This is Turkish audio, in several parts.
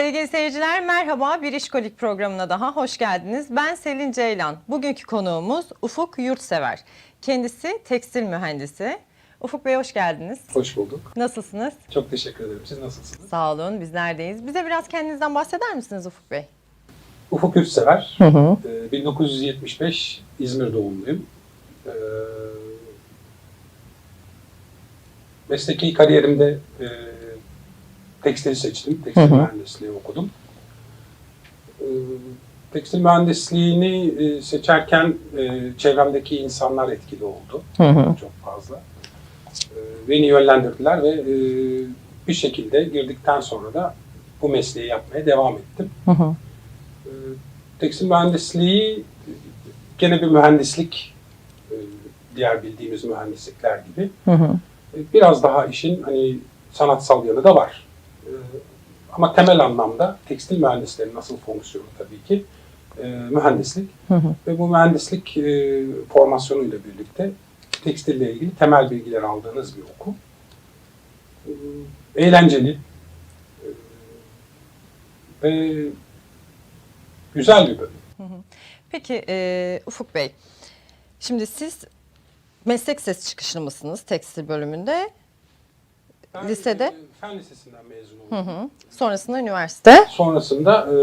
Sevgili seyirciler merhaba Bir İşkolik programına daha hoş geldiniz. Ben Selin Ceylan. Bugünkü konuğumuz Ufuk Yurtsever. Kendisi tekstil mühendisi. Ufuk Bey hoş geldiniz. Hoş bulduk. Nasılsınız? Çok teşekkür ederim. Siz nasılsınız? Sağ olun biz neredeyiz? Bize biraz kendinizden bahseder misiniz Ufuk Bey? Ufuk Yurtsever. Hı hı. Ee, 1975 İzmir doğumluyum. Ee, mesleki kariyerimde e, tekstil seçtim. Tekstil Hı hı. mühendisliği okudum. Ee, tekstil mühendisliğini e, seçerken e, çevremdeki insanlar etkili oldu. Hı hı. çok fazla. Ee, Beni yönlendirdiler ve e, bir şekilde girdikten sonra da bu mesleği yapmaya devam ettim. Hı hı. Ee, Tekstil mühendisliği gene bir mühendislik, e, diğer bildiğimiz mühendislikler gibi. Hı hı. E, Biraz daha işin hani sanatsal yanı da var. Ee, Ama temel anlamda tekstil mühendislerinin nasıl fonksiyonu tabii ki e, mühendislik. Hı hı. Ve bu mühendislik e, formasyonuyla birlikte tekstille ilgili temel bilgiler aldığınız bir okul. E, eğlenceli e, ve güzel bir bölüm. Peki e, Ufuk Bey, şimdi siz meslek ses çıkışlı mısınız tekstil bölümünde? Lisede? e, Fen Lisesi'nden mezun oldum. Hı hı. Sonrasında üniversite. Sonrasında e,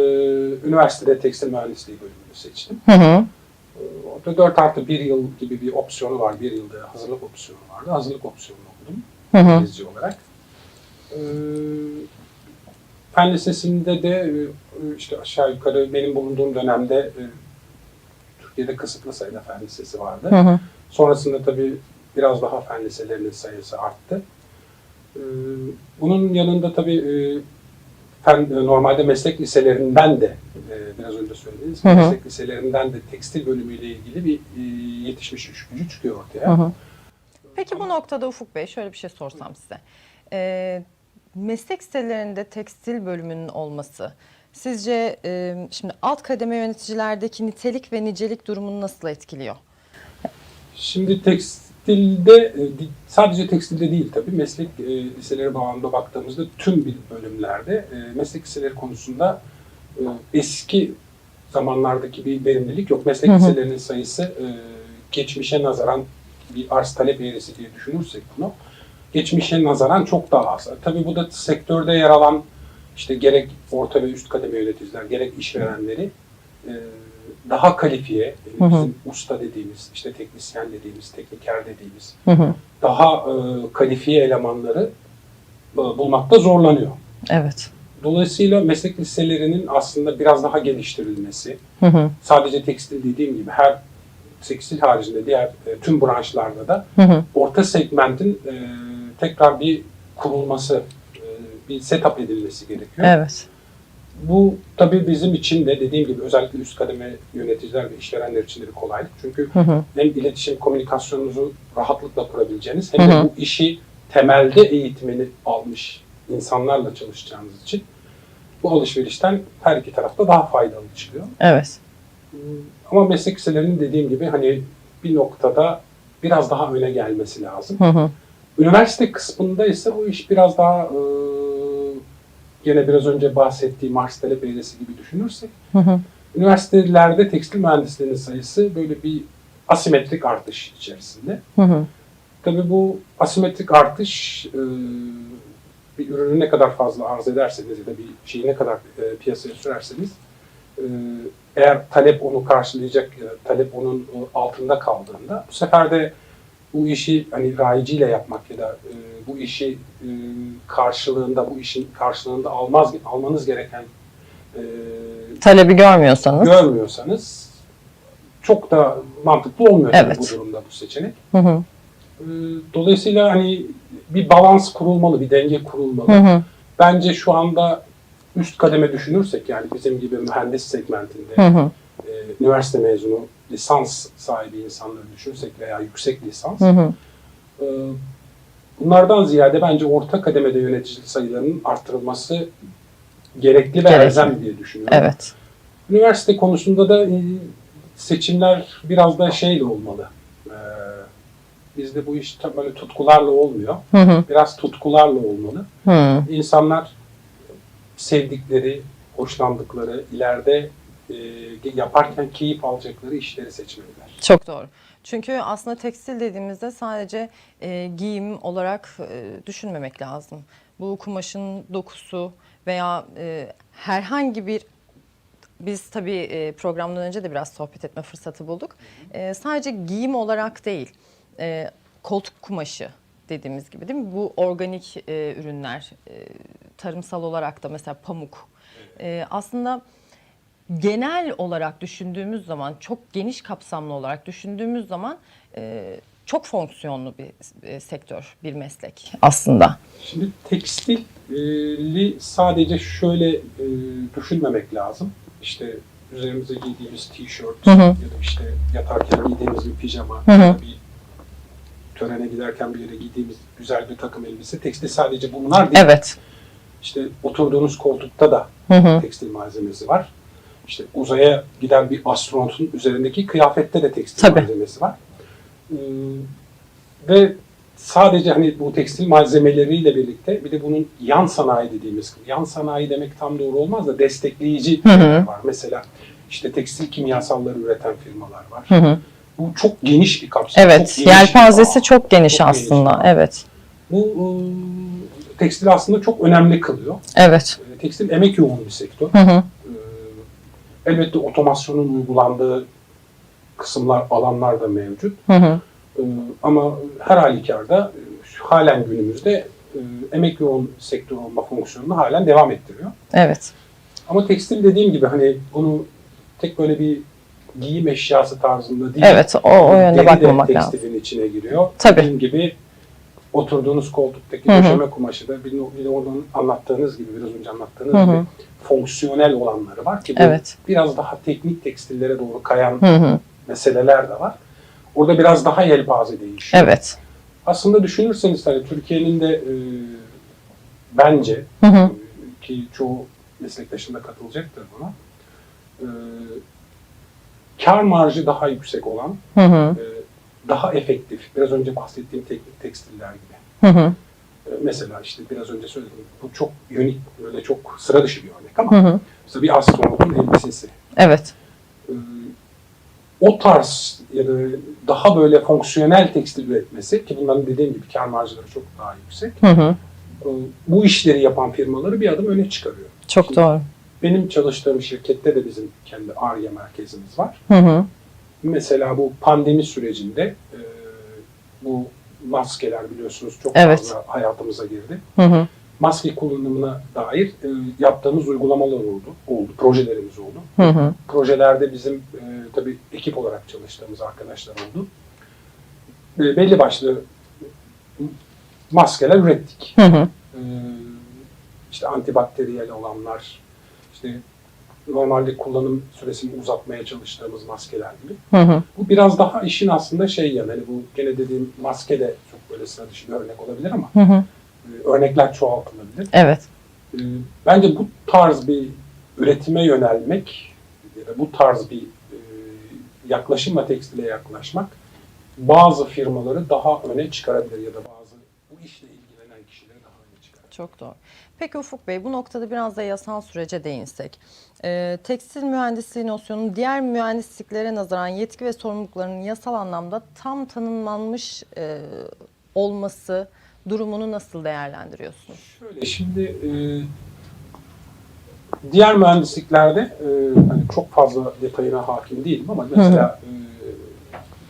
üniversitede tekstil mühendisliği bölümünü seçtim. Hı hı. E, Orada 4 artı 1 yıl gibi bir opsiyonu var. Bir yılda hazırlık opsiyonu vardı. Hazırlık opsiyonunu okudum. Hı hı. İngilizce olarak. Ee, Fen Lisesi'nde de e, işte aşağı yukarı benim bulunduğum dönemde e, Türkiye'de kısıtlı sayıda fen lisesi vardı. Hı hı. Sonrasında tabii biraz daha fen liselerinin sayısı arttı. Ee, Bunun yanında tabii e, fen, e, normalde meslek liselerinden de e, biraz önce söylediğiniz Hı hı. meslek liselerinden de tekstil bölümüyle ilgili bir e, yetişmiş iş gücü çıkıyor ortaya. Hı hı. Peki bu noktada Ufuk Bey şöyle bir şey sorsam size. Ee, meslek sitelerinde tekstil bölümünün olması sizce e, şimdi alt kademe yöneticilerdeki nitelik ve nicelik durumunu nasıl etkiliyor? Şimdi tekstilde e, sadece tekstilde değil tabii meslek e, liseleri bağlamında baktığımızda tüm bir bölümlerde e, meslek liseleri konusunda eski zamanlardaki bir verimlilik yok. Meslek Hı hı. liselerinin sayısı geçmişe nazaran bir arz talep eğrisi diye düşünürsek bunu geçmişe nazaran çok daha az. Tabii bu da sektörde yer alan işte gerek orta ve üst kademe yöneticiler gerek işverenleri e, daha kalifiye, Hı hı. bizim usta dediğimiz, işte teknisyen dediğimiz, tekniker dediğimiz Hı hı. daha e, kalifiye elemanları e, bulmakta zorlanıyor. Evet. Dolayısıyla meslek liselerinin aslında biraz daha geliştirilmesi, Hı hı. sadece tekstil dediğim gibi her tekstil haricinde diğer e, tüm branşlarda da Hı hı. orta segmentin e, tekrar bir kurulması, e, bir setup edilmesi gerekiyor. Evet. Bu tabii bizim için de dediğim gibi özellikle üst kademe yöneticiler ve işverenler için de bir kolaylık. Çünkü Hı hı. hem iletişim komünikasyonunuzu rahatlıkla kurabileceğiniz hem de Hı hı. bu işi temelde eğitimini almış insanlarla çalışacağınız için bu alışverişten her iki tarafta daha faydalı çıkıyor. Evet. Ama meslek liselerinin dediğim gibi hani bir noktada biraz daha öne gelmesi lazım. Hı hı. Üniversite kısmında ise bu iş biraz daha e, gene biraz önce bahsettiğim arz talep eğrisi gibi düşünürsek Hı hı. üniversitelerde tekstil mühendislerinin sayısı böyle bir asimetrik artış içerisinde. Hı hı. Tabii bu asimetrik artış e, bir ürünü ne kadar fazla arz ederseniz ya da bir şeyi ne kadar e, piyasaya sürerseniz e, eğer talep onu karşılayacak, ya da talep onun e, altında kaldığında bu sefer de bu işi hani rayiciyle yapmak ya da e, bu işi e, karşılığında bu işin karşılığında almaz almanız gereken e, Talebi görmüyorsanız. görmüyorsanız çok da mantıklı olmuyor Evet. bu durumda bu seçenek. Hı hı. Ee, Dolayısıyla hani bir balans kurulmalı, bir denge kurulmalı. Hı hı. Bence şu anda üst kademe düşünürsek yani bizim gibi mühendis segmentinde Hı hı. e, üniversite mezunu lisans sahibi insanları düşünürsek veya yüksek lisans Hı hı. e, bunlardan ziyade bence orta kademede yönetici sayılarının arttırılması gerekli ve elzem diye düşünüyorum. Evet. Üniversite konusunda da e, seçimler biraz da şeyle olmalı. Ee, Bizde bu iş tam böyle tutkularla olmuyor. Hı hı. Biraz tutkularla olmalı. Hı. İnsanlar sevdikleri, hoşlandıkları, ileride e, yaparken keyif alacakları işleri seçmeliler. Çok doğru. Çünkü aslında tekstil dediğimizde sadece e, giyim olarak e, düşünmemek lazım. Bu kumaşın dokusu veya e, herhangi bir biz tabii e, programdan önce de biraz sohbet etme fırsatı bulduk. E, sadece giyim olarak değil, e, koltuk kumaşı dediğimiz gibi değil mi? Bu organik e, ürünler, e, tarımsal olarak da mesela pamuk. E, aslında genel olarak düşündüğümüz zaman, çok geniş kapsamlı olarak düşündüğümüz zaman e, çok fonksiyonlu bir e, sektör, bir meslek aslında. Şimdi tekstili sadece şöyle e, düşünmemek lazım. İşte üzerimize giydiğimiz tişört ya da işte yatarken giydiğimiz bir pijama Hı hı. ya da bir törene giderken bir yere giydiğimiz güzel bir takım elbise. Tekstil sadece bunlar değil. Evet. İşte oturduğunuz koltukta da Hı hı. tekstil malzemesi var. İşte uzaya giden bir astronotun üzerindeki kıyafette de tekstil Tabii. malzemesi var. Ee, ve sadece hani bu tekstil malzemeleriyle birlikte bir de bunun yan sanayi dediğimiz, yan sanayi demek tam doğru olmaz da destekleyici Hı hı. var. Mesela işte tekstil kimyasalları üreten firmalar var. Hı hı. Bu çok geniş bir kapsam. Evet, çok geniş yelpazesi çok geniş Çok geniş aslında. ağ. Evet. Bu e, tekstil aslında çok önemli kılıyor. Evet. E, Tekstil emek yoğun bir sektör. Hı hı. Elbette otomasyonun uygulandığı kısımlar, alanlar da mevcut. Hı hı. Ee, ama her halükarda e, halen günümüzde e, emek yoğun sektör olma fonksiyonunu halen devam ettiriyor. Evet. Ama tekstil dediğim gibi hani bunu tek böyle bir giyim eşyası tarzında değil. Evet, o, o yönde bakmamak lazım. tekstilin içine giriyor. Tabii. Dediğim gibi oturduğunuz koltuktaki Hı hı. döşeme kumaşı da bir, de- oradan anlattığınız gibi, biraz önce anlattığınız Hı hı. gibi fonksiyonel olanları var ki bu Evet. biraz daha teknik tekstillere doğru kayan Hı hı. meseleler de var. Orada biraz daha yelpaze değişiyor. Evet. Aslında düşünürseniz hani Türkiye'nin de e, bence Hı hı. e, ki çoğu meslektaşım da katılacaktır buna. E, kar marjı daha yüksek olan, Hı hı. e, daha efektif, biraz önce bahsettiğim teknik tekstiller gibi. Hı hı. E, mesela işte biraz önce söyledim, bu çok unik, böyle çok sıra dışı bir örnek ama Hı hı. mesela bir astronotun elbisesi. Evet. e, o tarz ya da daha böyle fonksiyonel tekstil üretmesi ki bunların dediğim gibi kar marjları çok daha yüksek. Hı hı. e, Bu işleri yapan firmaları bir adım öne çıkarıyor. Çok doğru. Benim çalıştığım şirkette de bizim kendi ARGE merkezimiz var. Hı hı. Mesela bu pandemi sürecinde e, bu maskeler biliyorsunuz çok Evet. fazla hayatımıza girdi. Hı hı. Maske kullanımına dair e, yaptığımız uygulamalar oldu, oldu, projelerimiz oldu. Hı hı. projelerde bizim e, tabii ekip olarak çalıştığımız arkadaşlar oldu. E, belli başlı maskeler ürettik. Hı hı. E, işte antibakteriyel olanlar, işte normalde kullanım süresini uzatmaya çalıştığımız maskeler gibi. Hı hı. Bu biraz daha işin aslında şey yani hani bu gene dediğim maske de çok böyle sıra dışı bir örnek olabilir ama Hı hı. e, örnekler çoğaltılabilir. Evet. Ee, Bence bu tarz bir üretime yönelmek ya da bu tarz bir e, yaklaşımla tekstile yaklaşmak bazı firmaları daha öne çıkarabilir ya da bazı bu işle ilgilenen kişileri daha öne çıkarabilir. Çok doğru. Peki Ufuk Bey bu noktada biraz da yasal sürece değinsek. Ee, tekstil mühendisliği nosyonunun diğer mühendisliklere nazaran yetki ve sorumluluklarının yasal anlamda tam tanımlanmış e, olması durumunu nasıl değerlendiriyorsunuz? Şöyle şimdi e, diğer mühendisliklerde e, hani çok fazla detayına hakim değilim ama mesela e,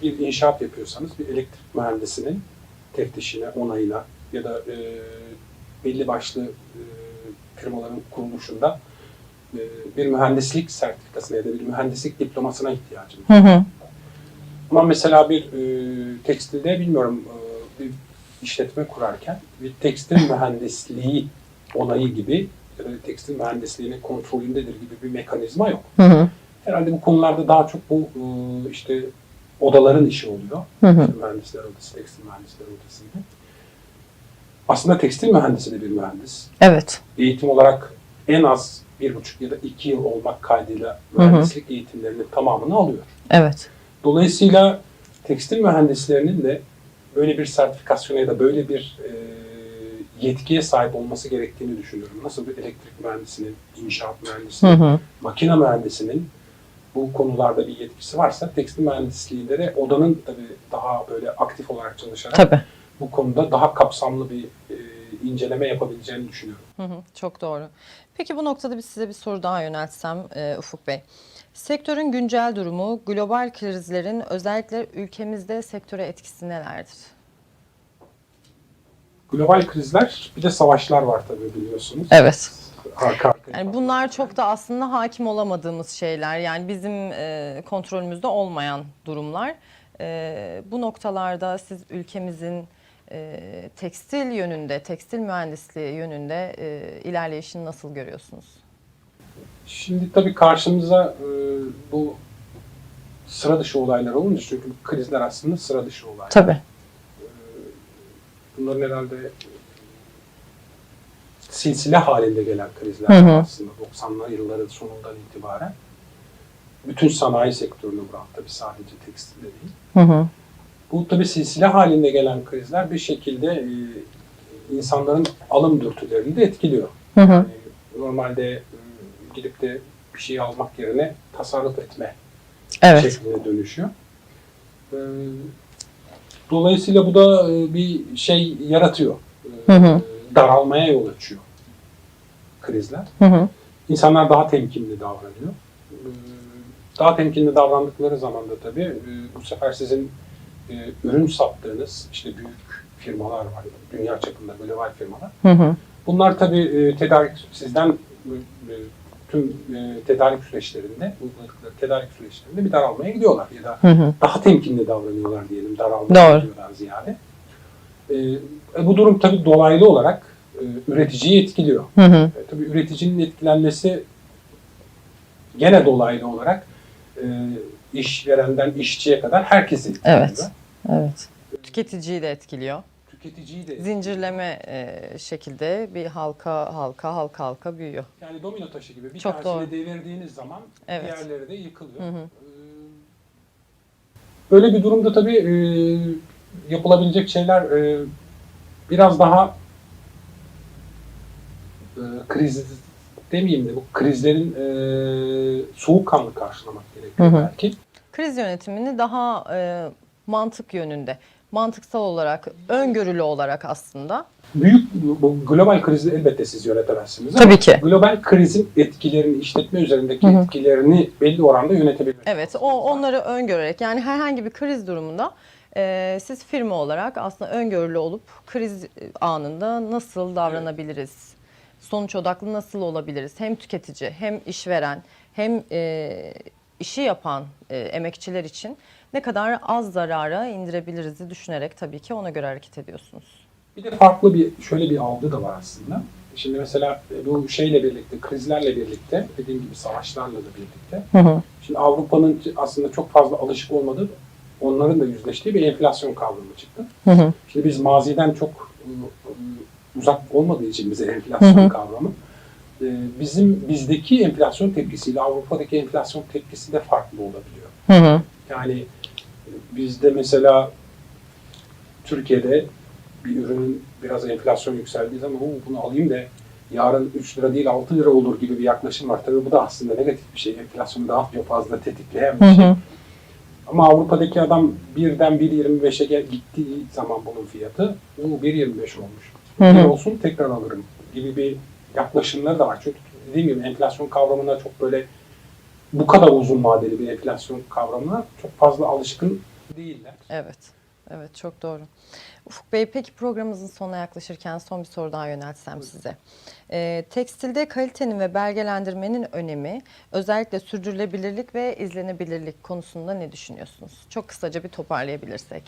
bir inşaat yapıyorsanız bir elektrik mühendisinin teftişine, onayına ya da e, belli başlı e, firmaların kuruluşunda e, bir mühendislik sertifikasına ya da bir mühendislik diplomasına ihtiyacım var. Hı hı. Ama mesela bir e, tekstilde bilmiyorum e, bir işletme kurarken bir tekstil mühendisliği onayı gibi ya da tekstil mühendisliğinin kontrolündedir gibi bir mekanizma yok. Hı hı. Herhalde bu konularda daha çok bu e, işte odaların işi oluyor. Hı hı. İşte mühendisler odası, tekstil mühendisler odası gibi. Aslında tekstil mühendisi de bir mühendis. Evet. Eğitim olarak en az bir buçuk ya da iki yıl olmak kaydıyla Hı hı. mühendislik eğitimlerinin tamamını alıyor. Evet. Dolayısıyla tekstil mühendislerinin de böyle bir sertifikasyona ya da böyle bir e, yetkiye sahip olması gerektiğini düşünüyorum. Nasıl bir elektrik mühendisinin, inşaat Hı mühendisinin, hı. makine mühendisinin bu konularda bir yetkisi varsa tekstil mühendisliğinde de odanın tabii daha böyle aktif olarak çalışarak Tabii. Bu konuda daha kapsamlı bir e, inceleme yapabileceğini düşünüyorum. Hı hı, çok doğru. Peki bu noktada bir size bir soru daha yöneltsem e, Ufuk Bey. Sektörün güncel durumu, global krizlerin özellikle ülkemizde sektöre etkisi nelerdir? Global krizler bir de savaşlar var tabii biliyorsunuz. Evet. Arka arkaya. Yani bunlar çok da aslında hakim olamadığımız şeyler. Yani bizim e, kontrolümüzde olmayan durumlar. E, bu noktalarda siz ülkemizin e, tekstil yönünde, tekstil mühendisliği yönünde e, ilerleyişini nasıl görüyorsunuz? Şimdi tabii karşımıza e, bu sıra dışı olaylar olunca çünkü krizler aslında sıra dışı olaylar. Tabii. Bunların herhalde silsile halinde gelen krizler Hı hı. aslında 90'lı yılların sonundan itibaren. Bütün sanayi sektörünü vuran tabii sadece tekstilde değil. Hı hı. Bu tabii silsile halinde gelen krizler bir şekilde e, insanların alım dürtülerini de etkiliyor. Hı hı. Yani normalde e, gidip de bir şey almak yerine tasarruf etme Evet. şekline dönüşüyor. E, Dolayısıyla bu da e, bir şey yaratıyor. E, Hı hı. Daralmaya yol açıyor krizler. Hı hı. İnsanlar daha temkinli davranıyor. E, Daha temkinli davrandıkları zaman da tabii e, bu sefer sizin e, ürün sattığınız işte büyük firmalar var. Dünya çapında global firmalar. Hı hı. Bunlar tabii e, tedarik sizden e, tüm e, tedarik süreçlerinde, uyguladıkları tedarik süreçlerinde bir daralmaya gidiyorlar ya da Hı hı. daha temkinli davranıyorlar diyelim daralmaya Doğru. gidiyorlar ziyade. E, e, bu durum tabii dolaylı olarak e, üreticiyi etkiliyor. Hı hı. E, tabii üreticinin etkilenmesi gene dolaylı olarak e, işverenden işçiye kadar herkesi etkiliyor. Evet. Evet. Tüketiciyi de etkiliyor. Tüketiciyi de Zincirleme e, şekilde bir halka halka halka halka büyüyor. Yani domino taşı gibi bir Çok tanesini doğru. devirdiğiniz zaman Evet. diğerleri de yıkılıyor. Hı hı. Ee, Böyle bir durumda tabii e, yapılabilecek şeyler e, biraz daha e, kriz demeyeyim de bu krizlerin e, soğukkanlı karşılamak gerekiyor Hı hı. belki. Kriz yönetimini daha e, mantık yönünde, mantıksal olarak, öngörülü olarak aslında. Büyük bu global krizi elbette siz yönetemezsiniz. ama Tabii ki. Global krizin etkilerini, işletme üzerindeki Hı hı. etkilerini belli oranda yönetebilirsiniz. Evet, o onları öngörerek yani herhangi bir kriz durumunda e, siz firma olarak aslında öngörülü olup kriz anında nasıl davranabiliriz? Sonuç odaklı nasıl olabiliriz? Hem tüketici, hem işveren, hem e, işi yapan e, emekçiler için ne kadar az zarara indirebiliriz düşünerek tabii ki ona göre hareket ediyorsunuz. Bir de farklı bir şöyle bir algı da var aslında. Şimdi mesela e, bu şeyle birlikte, krizlerle birlikte, dediğim gibi savaşlarla da birlikte. Hı hı. Şimdi Avrupa'nın aslında çok fazla alışık olmadığı, onların da yüzleştiği bir enflasyon kavramı çıktı. Hı hı. Şimdi biz maziden çok uzak olmadığı için bize enflasyon Hı hı. kavramı, e, bizim bizdeki enflasyon tepkisiyle Avrupa'daki enflasyon tepkisi de farklı olabiliyor. Hı hı. Yani e, bizde mesela Türkiye'de bir ürünün biraz enflasyon yükseldiği zaman "Oo, bunu alayım da yarın 3 lira değil 6 lira olur gibi bir yaklaşım var. Tabii bu da aslında negatif bir şey. Enflasyonu daha fazla tetikleyen bir Hı şey. hı. Ama Avrupa'daki adam birden 1.25'e gel- gittiği zaman bunun fiyatı o 1.25 olmuş. Hı Bir hı. olsun tekrar alırım gibi bir yaklaşımları da var. Çünkü dediğim gibi enflasyon kavramına çok böyle bu kadar uzun vadeli bir enflasyon kavramına çok fazla alışkın değiller. Evet. Evet çok doğru. Ufuk Bey peki programımızın sonuna yaklaşırken son bir soru daha yöneltsem size. Ee, tekstilde kalitenin ve belgelendirmenin önemi özellikle sürdürülebilirlik ve izlenebilirlik konusunda ne düşünüyorsunuz? Çok kısaca bir toparlayabilirsek.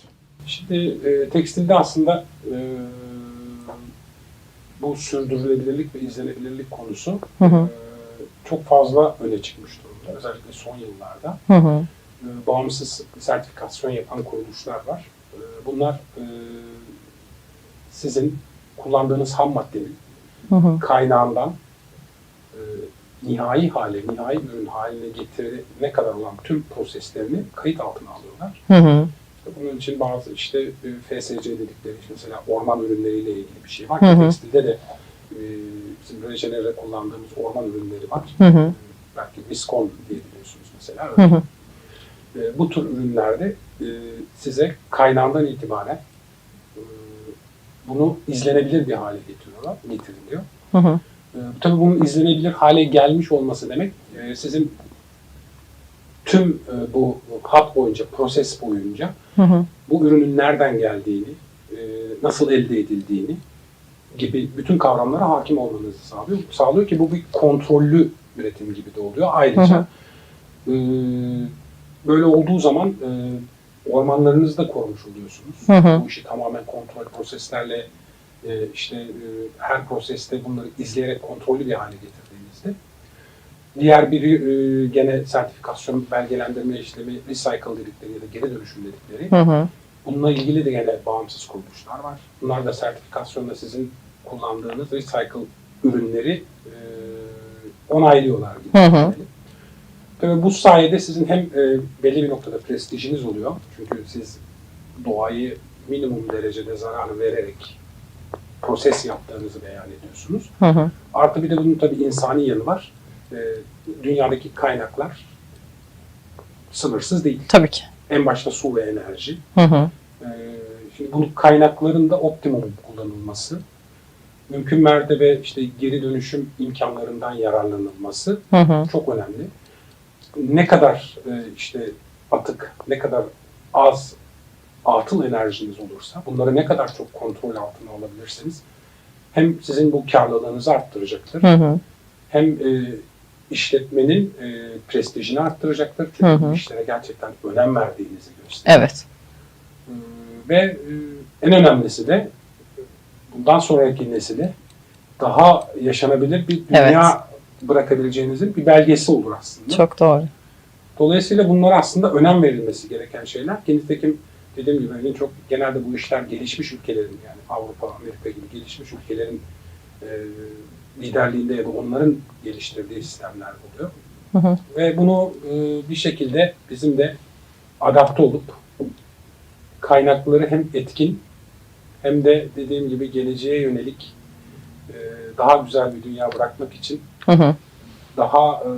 Şimdi e, tekstilde aslında e, bu sürdürülebilirlik ve izlenebilirlik konusu Hı hı. e, çok fazla öne çıkmış durumda. Özellikle son yıllarda. Hı hı. e, bağımsız sertifikasyon yapan kuruluşlar var. E, bunlar e, sizin kullandığınız ham maddenin Hı hı. kaynağından e, nihai hale, nihai ürün haline getirene kadar olan tüm proseslerini kayıt altına alıyorlar. Hı hı. İşte Bunun için bazı işte e, FSC dedikleri işte mesela orman ürünleriyle ilgili bir şey var. Hı hı. Tekstilde de e, bizim rejenere kullandığımız orman ürünleri var. Hı hı. E, Belki viskon diye biliyorsunuz mesela. Hı hı. E, bu tür ürünlerde e, size kaynağından itibaren bunu izlenebilir bir hale getiriyorlar, getiriliyor. Hı hı. E, tabii bunun izlenebilir hale gelmiş olması demek e, sizin tüm e, bu hat boyunca, proses boyunca Hı hı. bu ürünün nereden geldiğini, e, nasıl elde edildiğini gibi bütün kavramlara hakim olmanızı sağlıyor. Sağlıyor ki bu bir kontrollü üretim gibi de oluyor. Ayrıca e, böyle olduğu zaman e, ormanlarınızı da korumuş oluyorsunuz. Hı hı. Bu işi tamamen kontrol proseslerle e, işte e, her proseste bunları izleyerek kontrollü bir hale getirdiğinizde diğer biri e, gene sertifikasyon belgelendirme işlemi recycle dedikleri ya da geri dönüşüm dedikleri Hı hı. Bununla ilgili de gene bağımsız kuruluşlar var. Bunlar da sertifikasyonda sizin kullandığınız recycle ürünleri e, onaylıyorlar gibi. Hı hı. düşünelim. Tabii bu sayede sizin hem e, belli bir noktada prestijiniz oluyor. Çünkü siz doğayı minimum derecede zarar vererek proses yaptığınızı beyan ediyorsunuz. Hı hı. Artı bir de bunun tabii insani yanı var. E, dünyadaki kaynaklar sınırsız değil. Tabii ki. En başta su ve enerji. Hı hı. Ee, Şimdi bunun kaynakların da optimum kullanılması, mümkün mertebe işte geri dönüşüm imkanlarından yararlanılması Hı hı. çok önemli. Ne kadar e, işte atık, ne kadar az atıl enerjiniz olursa, bunları ne kadar çok kontrol altına alabilirsiniz, hem sizin bu karlılığınızı arttıracaktır, Hı hı. hem e, işletmenin e, prestijini arttıracaktır. Çünkü Hı hı. işlere gerçekten önem verdiğinizi gösteriyor. Evet. Ee, Ve e, en önemlisi de bundan sonraki nesile daha yaşanabilir bir dünya bırakabileceğinizin bir belgesi olur aslında. Çok doğru. Dolayısıyla bunlara aslında önem verilmesi gereken şeyler. Ki nitekim dediğim gibi en çok genelde bu işler gelişmiş ülkelerin yani Avrupa, Amerika gibi gelişmiş ülkelerin e, liderliğinde ya da onların geliştirdiği sistemler oluyor. Hı hı. Ve bunu e, bir şekilde bizim de adapte olup kaynakları hem etkin hem de dediğim gibi geleceğe yönelik e, daha güzel bir dünya bırakmak için Hı hı. daha e,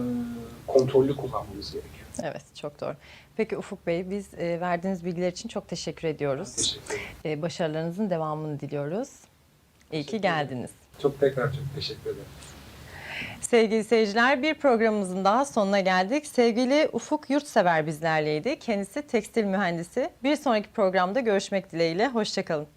kontrollü kullanmamız gerekiyor. Evet, çok doğru. Peki Ufuk Bey, biz e, verdiğiniz bilgiler için çok teşekkür ediyoruz. Teşekkür ederim. E, başarılarınızın devamını diliyoruz. İyi ki geldiniz. Çok tekrar çok teşekkür ederim. Sevgili seyirciler bir programımızın daha sonuna geldik. Sevgili Ufuk Yurtsever bizlerleydi. Kendisi tekstil mühendisi. Bir sonraki programda görüşmek dileğiyle. Hoşçakalın.